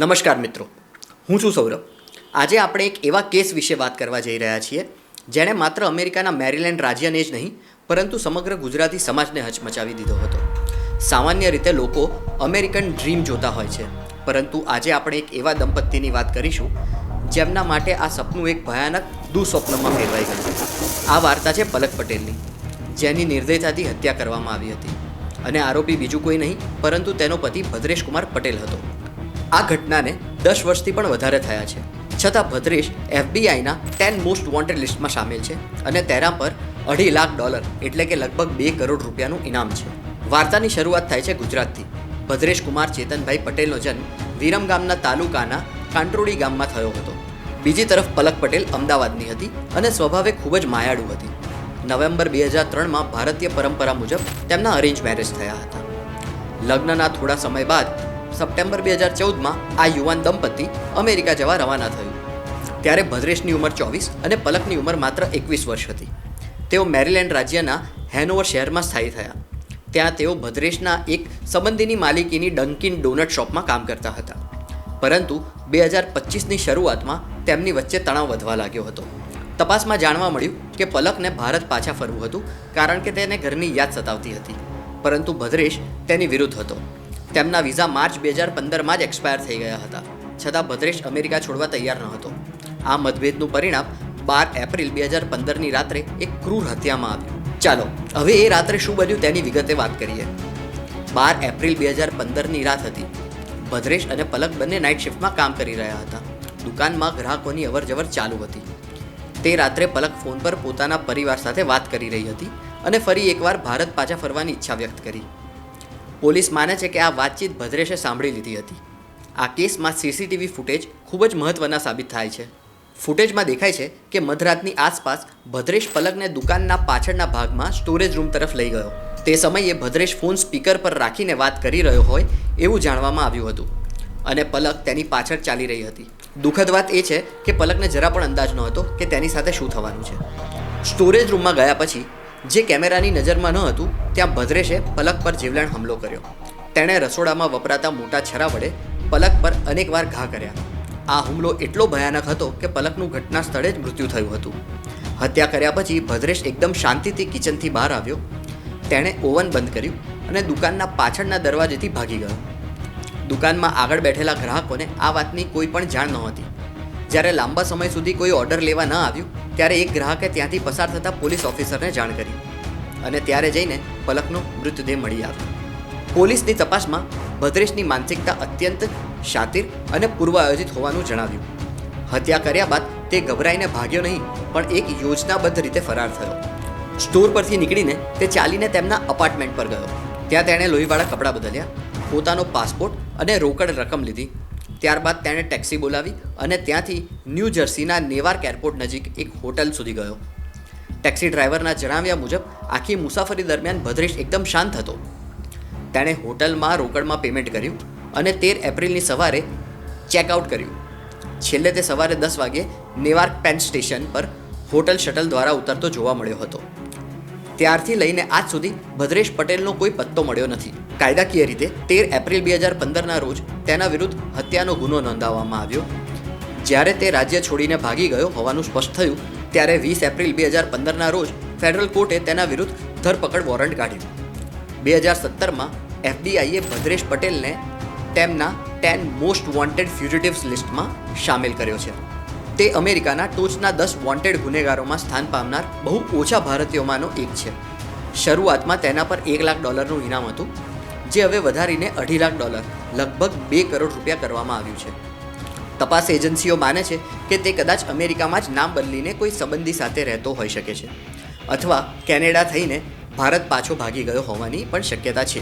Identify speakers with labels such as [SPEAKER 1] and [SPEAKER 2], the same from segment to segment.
[SPEAKER 1] નમસ્કાર મિત્રો. હું છું સૌરભ. આજે આપણે એક એવા કેસ વિશે વાત કરવા જઈ રહ્યા છીએ, જેણે માત્ર અમેરિકાના મેરીલેન્ડ રાજ્યને જ નહીં, પરંતુ સમગ્ર ગુજરાતી સમાજને હચમચાવી દીધો હતો. સામાન્ય રીતે લોકો અમેરિકન ડ્રીમ જોતા હોય છે, પરંતુ આજે આપણે એક એવા દંપતીની વાત કરીશું, જેમના માટે આ સપનું એક ભયાનક દુઃસ્વપ્નમાં ફેરવાઈ ગયું. આ વાર્તા છે પલક પટેલની, જેની નિર્દયતાથી હત્યા કરવામાં આવી હતી. અને આરોપી બીજું કોઈ નહીં, પરંતુ તેનો પતિ ભદ્રેશ કુમાર પટેલ હતો. આ ઘટનાને દસ વર્ષથી પણ વધારે થયા છે. છતાં ભદ્રેશ એફબીઆઈના ટેન મોસ્ટ વોન્ટેડ લિસ્ટમાં સામેલ છે અને તેના પર અઢી લાખ ડોલર એટલે કે લગભગ બે કરોડ રૂપિયાનું ઇનામ છે. વાર્તાની શરૂઆત થાય છે ગુજરાતથી. ભદ્રેશ કુમાર ચેતનભાઈ પટેલનો જન્મ વિરમ ગામના તાલુકાના કાંટ્રોડી ગામમાં થયો હતો. બીજી તરફ પલક પટેલ અમદાવાદની હતી અને સ્વભાવે ખૂબ જ માયાળુ હતી. નવેમ્બર બે હજાર ત્રણમાં ભારતીય પરંપરા મુજબ તેમના અરેન્જ મેરેજ થયા હતા. લગ્નના થોડા સમય બાદ સપ્ટેમ્બર બે હજાર ચૌદમાં આ યુવાન દંપતી અમેરિકા જવા રવાના થયું. ત્યારે ભદ્રેશની ઉંમર ચોવીસ અને પલકની ઉંમર માત્ર એકવીસ વર્ષ હતી. તેઓ મેરીલેન્ડ રાજ્યના હેનોવર શહેરમાં સ્થાયી થયા. ત્યાં તેઓ ભદ્રેશના એક સંબંધીની માલિકીની ડંકિન ડોનટ શોપમાં કામ કરતા હતા. પરંતુ બે હજાર પચીસની શરૂઆતમાં તેમની વચ્ચે તણાવ વધવા લાગ્યો હતો. તપાસમાં જાણવા મળ્યું કે પલકને ભારત પાછા ફરવું હતું, કારણ કે તેને ઘરની યાદ સતાવતી હતી. પરંતુ ભદ્રેશ તેની વિરુદ્ધ હતો. તેમના વિઝા માર્ચ બે હજાર પંદરમાં જ એક્સપાયર થઈ ગયા હતા. છતાં ભદ્રેશ અમેરિકા છોડવા તૈયાર ન હતો. આ મતભેદનું પરિણામ બાર એપ્રિલ બે હજાર પંદરની રાત્રે એક ક્રૂર હત્યામાં આવ્યું. ચાલો, હવે એ રાત્રે શું બન્યું તેની વિગતે વાત કરીએ. બાર એપ્રિલ બે હજાર પંદરની રાત હતી. ભદ્રેશ અને પલક બંને નાઇટ શિફ્ટમાં કામ કરી રહ્યા હતા. દુકાનમાં ગ્રાહકોની અવરજવર ચાલુ હતી. તે રાત્રે પલક ફોન પર પોતાના પરિવાર સાથે વાત કરી રહી હતી અને ફરી એકવાર ભારત પાછા ફરવાની ઈચ્છા વ્યક્ત કરી. પોલીસ માને છે કે આ વાતચીત ભદ્રેશે સાંભળી લીધી હતી. આ કેસમાં સીસીટીવી ફૂટેજ ખૂબ જ મહત્ત્વના સાબિત થાય છે. ફૂટેજમાં દેખાય છે કે મધરાતની આસપાસ ભદ્રેશ પલકને દુકાનના પાછળના ભાગમાં સ્ટોરેજ રૂમ તરફ લઈ ગયો. તે સમયે ભદ્રેશ ફોન સ્પીકર પર રાખીને વાત કરી રહ્યો હોય એવું જાણવામાં આવ્યું હતું અને પલક તેની પાછળ ચાલી રહી હતી. દુઃખદ વાત એ છે કે પલકને જરા પણ અંદાજ નહોતો કે તેની સાથે શું થવાનું છે. સ્ટોરેજ રૂમમાં ગયા પછી જે કેમેરાની નજરમાં ન હતું, ત્યાં ભદ્રેશે પલક પર જીવલેણ હુમલો કર્યો. તેણે રસોડામાં વપરાતા મોટા છરા વડે પલક પર અનેકવાર ઘા કર્યા. આ હુમલો એટલો ભયાનક હતો કે પલકનું ઘટના સ્થળે જ મૃત્યુ થયું હતું. હત્યા કર્યા પછી ભદ્રેશ એકદમ શાંતિથી કિચનથી બહાર આવ્યો. તેણે ઓવન બંધ કર્યું અને દુકાનના પાછળના દરવાજેથી ભાગી ગયો. દુકાનમાં આગળ બેઠેલા ગ્રાહકોને આ વાતની કોઈ પણ જાણ નહોતી. જ્યારે લાંબા સમય સુધી કોઈ ઓર્ડર લેવા ન આવ્યું, ત્યારે એક ગ્રાહકે ત્યાંથી પસાર થતા પોલીસ ઓફિસરને જાણ કરી. અને ત્યારે જઈને પલકનો મૃતદેહ મળી આવ્યો. પોલીસની તપાસમાં ભદ્રેશની માનસિકતા અત્યંત શાતિર અને પૂર્વાયોજિત હોવાનું જણાવ્યું. હત્યા કર્યા બાદ તે ગભરાઈને ભાગ્યો નહીં, પણ એક યોજનાબદ્ધ રીતે ફરાર થયો. સ્ટોર પરથી નીકળીને તે ચાલીને તેમના અપાર્ટમેન્ટ પર ગયો. ત્યાં તેણે લોહીવાળા કપડાં બદલ્યા, પોતાનો પાસપોર્ટ અને રોકડ રકમ લીધી. ત્યારબાદ તેણે ટેક્સી બોલાવી અને ત્યાંથી ન્યૂ જર્સીના નેવાર્ક એરપોર્ટ નજીક એક હોટલ સુધી ગયો. ટેક્સી ડ્રાઈવરના જણાવ્યા મુજબ, આખી મુસાફરી દરમિયાન ભદ્રેશ એકદમ શાંત હતો. તેણે હોટલમાં રોકડમાં પેમેન્ટ કર્યું અને તેર એપ્રિલની સવારે ચેકઆઉટ કર્યું. છેલ્લે તે સવારે દસ વાગે નેવાર્ક પેન સ્ટેશન પર હોટલ શટલ દ્વારા ઉતરતો જોવા મળ્યો હતો. ત્યારથી લઈને આજ સુધી ભદ્રેશ પટેલનો કોઈ પત્તો મળ્યો નથી. કાયદાકીય રીતે તેર એપ્રિલ બે હજાર પંદરના રોજ તેના વિરુદ્ધ હત્યાનો ગુનો નોંધાવવામાં આવ્યો. જ્યારે તે રાજ્ય છોડીને ભાગી ગયો હોવાનું સ્પષ્ટ થયું, ત્યારે વીસ એપ્રિલ બે હજાર પંદરના રોજ ફેડરલ કોર્ટે તેના વિરુદ્ધ ધરપકડ વોરંટ કાઢ્યું. બે હજાર સત્તરમાં એફડીઆઈએ ભદ્રેશ પટેલને તેમના ટેન મોસ્ટ વોન્ટેડ ફ્યુઝિટિવ્સ લિસ્ટમાં સામેલ કર્યો છે. તે અમેરિકાના ટોચના દસ વોન્ટેડ ગુનેગારોમાં સ્થાન પામનાર બહુ ઓછા ભારતીયોમાંનો એક છે. શરૂઆતમાં તેના પર એક લાખ ડોલરનું ઇનામ હતું જે હવે વધારીને અઢી લાખ ડોલર, લગભગ બે કરોડ રૂપિયા કરવામાં આવ્યું છે. તપાસ એજન્સીઓ માને છે કે તે કદાચ અમેરિકામાં જ નામ બદલીને કોઈ સંબંધી સાથે રહેતો હોઈ શકે છે. અથવા કેનેડા થઈને ભારત પાછો ભાગી ગયો હોવાની પણ શક્યતા છે.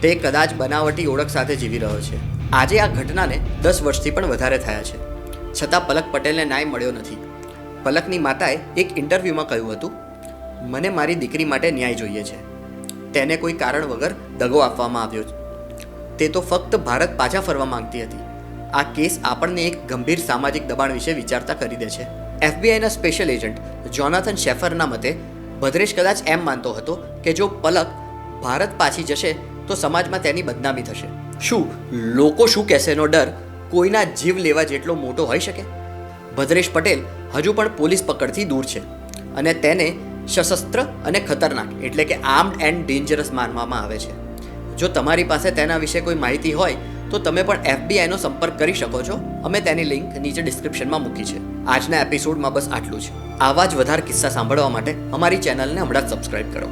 [SPEAKER 1] તે કદાચ બનાવટી ઓળખ સાથે જીવી રહ્યો છે. આજે આ ઘટનાને દસ વર્ષથી પણ વધારે થયા છે. છતાં પલક પટેલને ન્યાય મળ્યો નથી. પલકની માતાએ એક ઇન્ટરવ્યૂમાં કહ્યું હતું, મને મારી દીકરી માટે ન્યાય જોઈએ છે. તેને કોઈ કારણ વગર દગો આપવામાં આવ્યો તે તો ફક્ત ભારત પાછા ફરવા માંગતી હતી. આ કેસ આપણને એક ગંભીર સામાજિક દબાણ વિશે વિચારતા કરી દે છે. એફબીઆઈના સ્પેશિયલ એજન્ટ જોનાથન શેફરના મતે, ભદ્રેશ કદાચ એમ માનતો હતો કે જો પલક ભારત પાછી જશે, તો સમાજમાં તેની બદનામી થશે. શું લોકો શું કહેશેનો ડર કોઈના જીવ લેવા જેટલો મોટો હોઈ શકે? ભદ્રેશ પટેલ હજુ પણ પોલીસ પકડથી દૂર છે અને તેને સશસ્ત્ર અને ખતરનાક, એટલે કે આર્મ્ડ એન્ડ ડેન્જરસ માનવામાં આવે છે. જો તમારી પાસે તેના વિશે કોઈ માહિતી હોય, તો તમે પણ એફબીઆઈનો સંપર્ક કરી શકો છો. અમે તેની લિંક નીચે ડિસ્ક્રિપ્શનમાં મૂકી છે. આજના એપિસોડમાં બસ આટલું છે આવા જ વધારે કિસ્સા સાંભળવા માટે અમારી ચેનલને હમણાં જ સબસ્ક્રાઇબ કરો.